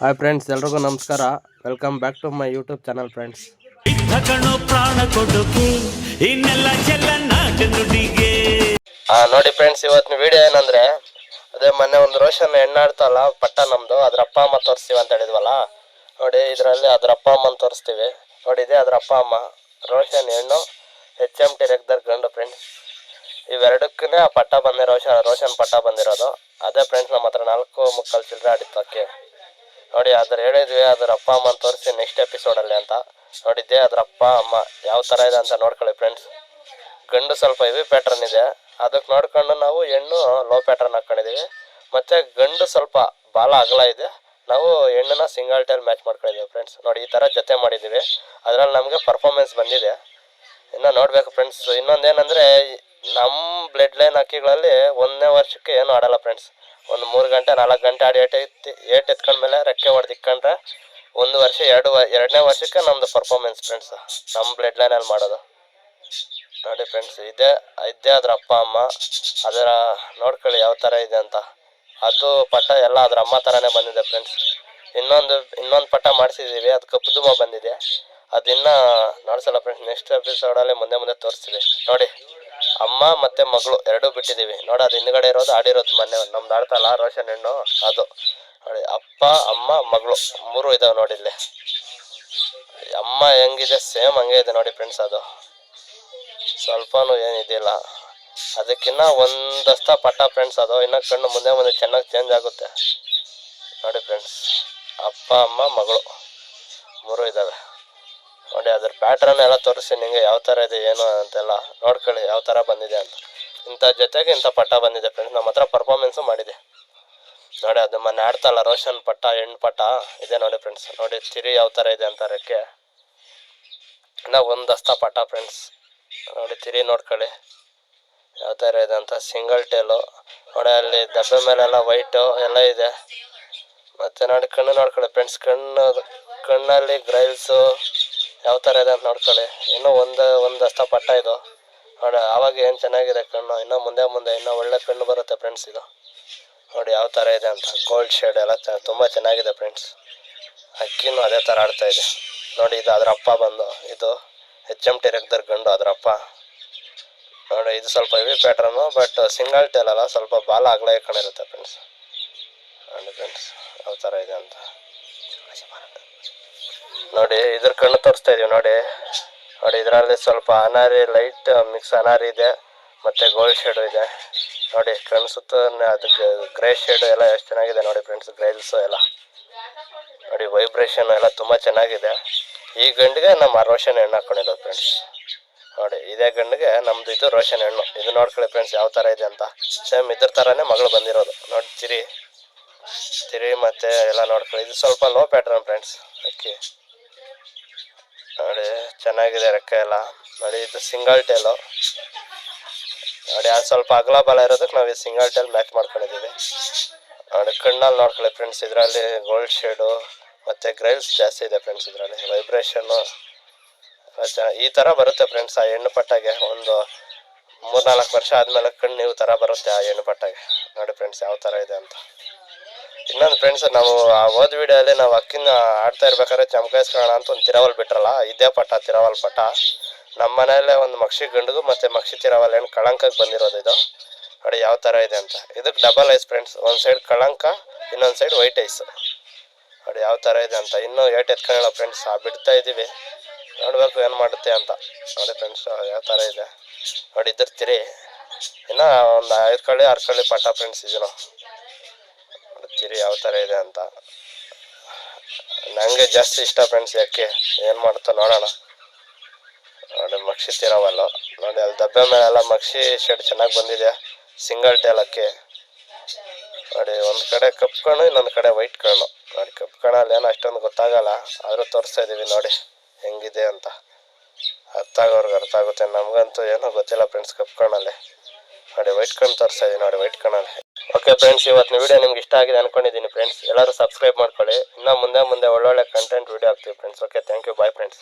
Hi friends ಎಲ್ರಿಗೂ ನಮಸ್ಕಾರ. Welcome back to my YouTube channel friends ನೋಡಿ ಫ್ರೆಂಡ್ಸ್ ಇವತ್ತಿನ ವಿಡಿಯೋ ಏನಂದ್ರೆ ಅದೇ ಮೊನ್ನೆ ಒಂದು ರೋಷನ್ ಹೆಣ್ಣಾಡ್ತಲ್ಲ ಪಟ್ಟ ನಮ್ದು ಅದ್ರ ಅಪ್ಪ ಅಮ್ಮ ತೋರಿಸ್ತೀವಿ ಅಂತ ಹೇಳಿದ್ವಲ್ಲ? ನೋಡಿ ಇದರಲ್ಲಿ ಅದ್ರ ಅಪ್ಪ ಅಮ್ಮನ ತೋರಿಸ್ತೀವಿ. ನೋಡಿ ಇದೆ ಅದ್ರ ಅಪ್ಪ ಅಮ್ಮ ರೋಷನ್ ಹೆಣ್ಣು ಎಚ್ ಎಂ ಟಿ ರೆಗ್ದರ್ ಗಂಡು ಫ್ರೆಂಡ್ಸ್ ಇವೆರಡಕ್ಕೇ ಆ ಪಟ್ಟ ಬಂದಿರೋ ರೋಷನ್ ರೋಷನ್ ಪಟ್ಟ ಬಂದಿರೋದು. ಅದೇ ಫ್ರೆಂಡ್ಸ್ ನಮ್ಮ ಹತ್ರ ನಾಲ್ಕು ಮುಕ್ಕಲ್ ಚಿಲ್ಲರೆ ಆಡಿತ್ತಕ್ಕೆ ನೋಡಿ, ಅದ್ರ ಹೇಳಿದ್ವಿ, ಅದ್ರ ಅಪ್ಪ ಅಮ್ಮ ತೋರಿಸಿ ನೆಕ್ಸ್ಟ್ ಎಪಿಸೋಡಲ್ಲಿ ಅಂತ. ನೋಡಿದ್ದೆ, ಅದ್ರ ಅಪ್ಪ, ಅಮ್ಮ ಯಾವ ಥರ ಇದೆ ಅಂತ ನೋಡ್ಕೊಳ್ಳಿ ಫ್ರೆಂಡ್ಸ್ ಗಂಡು ಸ್ವಲ್ಪ ಹೆವಿ ಪ್ಯಾಟ್ರನ್ ಇದೆ. ಅದಕ್ಕೆ ನೋಡ್ಕೊಂಡು ನಾವು ಹೆಣ್ಣು ಲೋ ಪ್ಯಾಟ್ರನ್ ಹಾಕೊಂಡಿದ್ದೀವಿ ಮತ್ತು ಗಂಡು ಸ್ವಲ್ಪ ಬಾಲ ಅಗಲ ಇದೆ. ನಾವು ಹೆಣ್ಣನ್ನ ಸಿಂಗಲ್ ಟೈಲ್ ಮ್ಯಾಚ್ ಮಾಡ್ಕೊಂಡಿದ್ದೀವಿ ಫ್ರೆಂಡ್ಸ್ ನೋಡಿ, ಈ ಥರ ಜೊತೆ ಮಾಡಿದ್ದೀವಿ ಅದರಲ್ಲಿ ನಮಗೆ ಪರ್ಫಾರ್ಮೆನ್ಸ್ ಬಂದಿದೆ. ಇನ್ನು ನೋಡಬೇಕು ಫ್ರೆಂಡ್ಸ್ ಇನ್ನೊಂದೇನೆಂದರೆ ನಮ್ಮ ಬ್ಲಡ್ ಲೈನ್ ಹಕ್ಕಿಗಳಲ್ಲಿ ಒಂದನೇ ವರ್ಷಕ್ಕೆ ಏನು ಆಡಲ್ಲ ಫ್ರೆಂಡ್ಸ್ ಒಂದು ಮೂರು ಗಂಟೆ, ನಾಲ್ಕು ಗಂಟೆ ಆಡಿ ಏಟ್ ಎತ್ತಿ, ಏಟ್ ಎತ್ಕೊಂಡ್ಮೇಲೆ ರೆಕ್ಕೆ ಹೊಡೆದು ಇಕ್ಕೊಂಡ್ರೆ ಒಂದು ವರ್ಷ, ಎರಡು ಎರಡನೇ ವರ್ಷಕ್ಕೆ ನಮ್ದು ಪರ್ಫಾರ್ಮೆನ್ಸ್ ಫ್ರೆಂಡ್ಸ್ ನಮ್ಮ ಬ್ಲಡ್ ಲೈನಲ್ಲಿ ಮಾಡೋದು. ನೋಡಿ ಫ್ರೆಂಡ್ಸ್ ಇದೇ ಇದೇ ಅದ್ರ ಅಪ್ಪ, ಅಮ್ಮ, ಅದರ ನೋಡ್ಕೊಳ್ಳಿ ಯಾವ ಥರ ಇದೆ ಅಂತ. ಅದು ಪಟ್ಟ ಎಲ್ಲ ಅದ್ರ ಅಮ್ಮ ಥರನೇ ಬಂದಿದೆ ಫ್ರೆಂಡ್ಸ್ ಇನ್ನೊಂದು ಇನ್ನೊಂದು ಪಟ್ಟ ಮಾಡಿಸಿದ್ದೀವಿ ಅದು ಕಪ್ಪು ದುಮ್ಮ ಬಂದಿದೆ. ಅದಿನ್ನ ನೋಡ್ಸಲ್ಲ ಫ್ರೆಂಡ್ಸ್ ನೆಕ್ಸ್ಟ್ ಎಪಿಸೋಡಲ್ಲಿ ಮುಂದೆ ಮುಂದೆ ತೋರಿಸ್ತೀವಿ. ನೋಡಿ. ಅಮ್ಮ ಮತ್ತೆ ಮಗಳು ಎರಡು ಬಿಟ್ಟಿದ್ದೀವಿ. ನೋಡ, ಅದು ಹಿಂದ್ಗಡೆ ಇರೋದು ಆಡಿರೋದು ಮೊನ್ನೆ ನಮ್ದು ಆಡ್ತಲ್ಲ ರೋಷನ್ ಹೆಣ್ಣು, ಅದು. ನೋಡಿ, ಅಪ್ಪ, ಅಮ್ಮ, ಮಗಳು, ಮೂರು ಇದಾವೆ ನೋಡಿ ಇಲ್ಲಿ. ಅಮ್ಮ ಹೆಂಗಿದೆ, ಸೇಮ್ ಹಂಗೆ ಇದೆ ನೋಡಿ ಫ್ರೆಂಡ್ಸ್ ಅದು. ಸ್ವಲ್ಪನೂ ಏನಿದಿಲ್ಲ. ಅದಕ್ಕಿನ್ನ ಒಂದಸ್ತ ಪಟ್ಟ ಫ್ರೆಂಡ್ಸ್ ಅದು. ಇನ್ನ ಕಣ್ಣು ಮುಂದೆ ಮುಂದೆ ಚೆನ್ನಾಗಿ ಚೇಂಜ್ ಆಗುತ್ತೆ. ನೋಡಿ ಫ್ರೆಂಡ್ಸ್ ಅಪ್ಪ, ಅಮ್ಮ, ಮಗಳು, ಮೂರು ಇದ್ದಾವೆ ನೋಡಿ, ಅದ್ರ ಪ್ಯಾಟ್ರನ್ ಎಲ್ಲ ತೋರಿಸಿ ನಿಮಗೆ ಯಾವ ಥರ ಇದೆ, ಏನು ಅಂತೆಲ್ಲ ನೋಡ್ಕೊಳ್ಳಿ, ಯಾವ ಥರ ಬಂದಿದೆ ಅಂತ. ಇಂಥ ಜೊತೆಗೆ ಇಂಥ ಪಟ್ಟ ಬಂದಿದೆ ಫ್ರೆಂಡ್ಸ್ ನಮ್ಮ ಹತ್ರ ಪರ್ಫಾರ್ಮೆನ್ಸು ಮಾಡಿದೆ. ನೋಡಿ, ಅದು ಮೊನ್ನೆ ಆಡ್ತಲ್ಲ ರೋಷನ್ ಪಟ್ಟ, ಹೆಣ್ಣು ಪಟ್ಟ ಇದೆ ನೋಡಿ ಫ್ರೆಂಡ್ಸ್ ನೋಡಿ, ತಿರಿ ಯಾವ ಥರ ಇದೆ ಅಂತ ರೆಕ್ಕೆ ಇನ್ನು ದಸ್ತ ಪಟ್ಟ ಫ್ರೆಂಡ್ಸ್ ನೋಡಿ, ತಿರಿ ನೋಡ್ಕೊಳ್ಳಿ. ಯಾವ ಥರ ಇದೆ ಅಂತ. ಸಿಂಗಲ್ ಟೇಲು ನೋಡಿ, ಅಲ್ಲಿ ದಬ್ಬೆ ಮೇಲೆಲ್ಲ ವೈಟು ಎಲ್ಲ ಇದೆ. ಮತ್ತು ನೋಡಿ, ಕಣ್ಣು ನೋಡ್ಕೊಳ್ಳಿ ಫ್ರೆಂಡ್ಸ್ ಕಣ್ಣು, ಕಣ್ಣಲ್ಲಿ ಗ್ರೈಲ್ಸು ಯಾವ ಥರ ಇದೆ ಅಂತ ನೋಡ್ಕೊಳ್ಳಿ. ಇನ್ನೂ ಒಂದು ಒಂದಸ್ತ ಪಟ್ಟ ಇದು. ನೋಡಿ, ಆವಾಗ ಏನು ಚೆನ್ನಾಗಿದೆ ಕಣ್ಣು. ಇನ್ನೂ ಮುಂದೆ ಮುಂದೆ, ಇನ್ನೂ ಒಳ್ಳೆ ಕಣ್ಣು ಬರುತ್ತೆ ಫ್ರೆಂಡ್ಸ್ ಇದು. ನೋಡಿ, ಯಾವ ಥರ ಇದೆ ಅಂತ. ಗೋಲ್ಡ್ ಶೇಡ್ ಎಲ್ಲ ತುಂಬ ಚೆನ್ನಾಗಿದೆ ಫ್ರೆಂಡ್ಸ್ ಅಕ್ಕಿನೂ ಅದೇ ಥರ ಆಡ್ತಾ ಇದೆ. ನೋಡಿ, ಇದು ಅದರ ಅಪ್ಪ ಬಂದು, ಇದು ಎಚ್ ಎಂ ಟಿ ರೆಗ್ದರ್ ಗಂಡು ಅದ್ರ ಅಪ್ಪ. ನೋಡಿ, ಇದು ಸ್ವಲ್ಪ heavy pattern but single tail ಅಲ್ಲ, ಸ್ವಲ್ಪ ಬಾಲ ಅಗಲ ಕಾಣಿರುತ್ತೆ ಫ್ರೆಂಡ್ಸ್ ನೋಡಿ ಫ್ರೆಂಡ್ಸ್ ಯಾವ ಥರ ಇದೆ ಅಂತ. ನೋಡಿ, ಇದ್ರ ಕಣ್ಣು ತೋರಿಸ್ತಾ ಇದೀವಿ ನೋಡಿ. ನೋಡಿ, ಇದರಲ್ಲಿ ಸ್ವಲ್ಪ ಅನಾರಿ ಲೈಟ್ ಮಿಕ್ಸ್ ಅನಾರಿ ಇದೆ, ಮತ್ತು ಗೋಲ್ಡ್ ಶೇಡು ಇದೆ. ನೋಡಿ ಕಣ್ಣು ಸುತ್ತ ಅದು ಗ್ರೇ ಶೇಡ್ ಎಲ್ಲ ಎಷ್ಟು ಚೆನ್ನಾಗಿದೆ ನೋಡಿ ಫ್ರೆಂಡ್ಸ್ ಗ್ರೈಲ್ಸು ಎಲ್ಲ. ನೋಡಿ ವೈಬ್ರೇಷನ್ ಎಲ್ಲ ತುಂಬ ಚೆನ್ನಾಗಿದೆ. ಈ ಗಂಡಿಗೆ ನಮ್ಮ ರೋಷನ್ ಹೆಣ್ಣು ಹಾಕೊಂಡಿದ್ದು ಫ್ರೆಂಡ್ಸ್ ನೋಡಿ, ಇದೇ ಗಂಡಿಗೆ ನಮ್ದು ಇದು ರೋಷನ್ ಹೆಣ್ಣು. ಇದು ನೋಡ್ಕೊಳ್ಳಿ ಫ್ರೆಂಡ್ಸ್ ಯಾವ ಥರ ಇದೆ ಅಂತ. ಸೇಮ್ ಇದ್ರ ಥರನೇ ಮಗಳು ಬಂದಿರೋದು. ನೋಡಿ, ತಿರಿ. ತಿರಿ ಮತ್ತೆ ಎಲ್ಲ ನೋಡ್ಕೊಳ್ಳಿ. ಇದು ಸ್ವಲ್ಪ ಲೋ ಪ್ಯಾಟ್ರನ್ ಫ್ರೆಂಡ್ಸ್ ಅಕ್ಕಿ ನೋಡಿ, ಚೆನ್ನಾಗಿದೆ ರೆಕ್ಕೆ ಎಲ್ಲ. ನೋಡಿ, ಇದು ಸಿಂಗಲ್ ಟೇಲು ನೋಡಿ, ಅದು ಸ್ವಲ್ಪ ಅಗಲ ಬಲ ಇರೋದಕ್ಕೆ ನಾವು ಈ ಸಿಂಗಲ್ ಟೇಲ್ ಮ್ಯಾಚ್ ಮಾಡ್ಕೊಂಡಿದ್ದೀವಿ. ನೋಡಿ, ಕಣ್ಣಲ್ಲಿ ನೋಡ್ಕೊಳ್ಳಿ ಫ್ರೆಂಡ್ಸ್ ಇದರಲ್ಲಿ ಗೋಲ್ಡ್ ಶೇಡು ಮತ್ತು ಗ್ರೈಲ್ಸ್ ಜಾಸ್ತಿ ಇದೆ ಫ್ರೆಂಡ್ಸ್ ಇದರಲ್ಲಿ. ವೈಬ್ರೇಷನ್ನು ಈ ಥರ ಬರುತ್ತೆ ಫ್ರೆಂಡ್ಸ್ ಆ ಹೆಣ್ಣು ಪಟ್ಟಾಗೆ. ಒಂದು ಮೂರ್ನಾಲ್ಕು ವರ್ಷ ಆದಮೇಲೆ ಕಣ್ಣು ನೀವು ಥರ ಬರುತ್ತೆ ಆ ಹೆಣ್ಣು ಪಟ್ಟಾಗೆ. ನೋಡಿ ಫ್ರೆಂಡ್ಸ್ ಯಾವ ಥರ ಇದೆ ಅಂತ. ಇನ್ನೊಂದು ಫ್ರೆಂಡ್ಸ್ ನಾವು ಆ ಹೋದ ವಿಡಿಯೋದಲ್ಲಿ ನಾವು ಅಕ್ಕಿನ ಆಡ್ತಾ ಇರ್ಬೇಕಾದ್ರೆ ಚಮಕಾಯಿಸ್ಕೊಳ್ಳೋಣ ಅಂತ ಒಂದು ತಿರವಲ್ ಬಿಟ್ರಲ್ಲ, ಇದೇ ಪಟ್ಟ ತಿರವಲ್ ಪಟ್ಟ ನಮ್ಮ ಮನೆಯಲ್ಲೇ ಒಂದು ಮಕ್ಷಿ ಗಂಡದು ಮತ್ತು ಮಕ್ಷಿ ತಿರವಲ್ ಏನು ಕಳಂಕಕ್ಕೆ ಬಂದಿರೋದು ಇದು. ನೋಡಿ ಯಾವ ಥರ ಇದೆ ಅಂತ. ಇದಕ್ಕೆ ಡಬಲ್ ಐಸ್ ಫ್ರೆಂಡ್ಸ್ ಒಂದು ಸೈಡ್ ಕಳಂಕ, ಇನ್ನೊಂದು ಸೈಡ್ ವೈಟ್ ಐಸ್ ನೋಡಿ ಯಾವ ಥರ ಇದೆ ಅಂತ. ಇನ್ನೂ ಏಟ್ ಎತ್ಕೊಳ್ಳೋ ಫ್ರೆಂಡ್ಸ್ ಆ ಬಿಡ್ತಾ ಇದ್ದೀವಿ ನೋಡಬೇಕು ಏನು ಮಾಡುತ್ತೆ ಅಂತ. ನೋಡಿ ಫ್ರೆಂಡ್ಸ್ ಯಾವ ಥರ ಇದೆ. ನೋಡಿ ಇದ್ರ ತಿರಿ. ಇನ್ನು ಒಂದು ಐದು ಕಳ್ಳಿ, ಆರು ಪಟ್ಟ ಫ್ರೆಂಡ್ಸ್ ಇದನ್ನು ತಿರಿ ಯಾವ ಥರ ಇದೆ ಅಂತ. ನನಗೆ ಜಾಸ್ತಿ ಇಷ್ಟ ಫ್ರೆಂಡ್ಸ್ ಯಾಕೆ, ಏನು ಮಾಡ್ತಾ ನೋಡೋಣ. ನೋಡಿ ಮಕ್ಷಿ ತಿರವಲ್ಲ ನೋಡಿ, ಅಲ್ಲಿ ದಬ್ಬೆ ಮೇಲೆಲ್ಲ ಮಕ್ಷಿ ಶೇಡ್ ಚೆನ್ನಾಗಿ ಬಂದಿದೆ ಸಿಂಗಲ್ ಟೇಲಕ್ಕೆ ನೋಡಿ, ಒಂದು ಕಡೆ ಕಪ್ಪು ಕಣ್ಣು, ಇನ್ನೊಂದು ಕಡೆ ವೈಟ್ ಕಣ್ಣು. ನೋಡಿ ಕಪ್ಪು ಕಣ್ಣಲ್ಲಿ ಏನೋ ಅಷ್ಟೊಂದು ಗೊತ್ತಾಗಲ್ಲ, ಆದರೂ ತೋರಿಸ್ತಾ ಇದ್ದೀವಿ ನೋಡಿ, ಹೆಂಗಿದೆ ಅಂತ. ಅರ್ಥ ಆಗೋರ್ಗೆ ಅರ್ಥ ಆಗುತ್ತೆ, ನಮಗಂತೂ ಏನೋ ಗೊತ್ತಿಲ್ಲ ಫ್ರೆಂಡ್ಸ್ ಕಪ್ಪು ಕಣ್ಣಲ್ಲಿ. ನೋಡಿ ವೈಟ್ ಕಣ್ಣು ತೋರಿಸ್ತಾ ಇದೀವಿ ನೋಡಿ ವೈಟ್ ಕಣ್ಣಲ್ಲಿ. ಓಕೆ ಫ್ರೆಂಡ್ಸ್ ಇವತ್ತಿನ ವಿಡಿಯೋ ನಿಮ್ಗೆ ಇಷ್ಟ ಆಗಿದೆ ಅನ್ಕೊಂಡಿದ್ದೀನಿ ಫ್ರೆಂಡ್ಸ್ ಎಲ್ಲರೂ ಸಬ್ಸ್ಕ್ರೈಬ್ ಮಾಡ್ಕೊಳ್ಳಿ. ಇನ್ನೂ ಮುಂದೆ ಮುಂದೆ ಒಳ್ಳೊಳ್ಳೆ ಕಂಟೆಂಟ್ ವಿಡಿಯೋ ಹಾಕ್ತೀವಿ friends okay thank you bye friends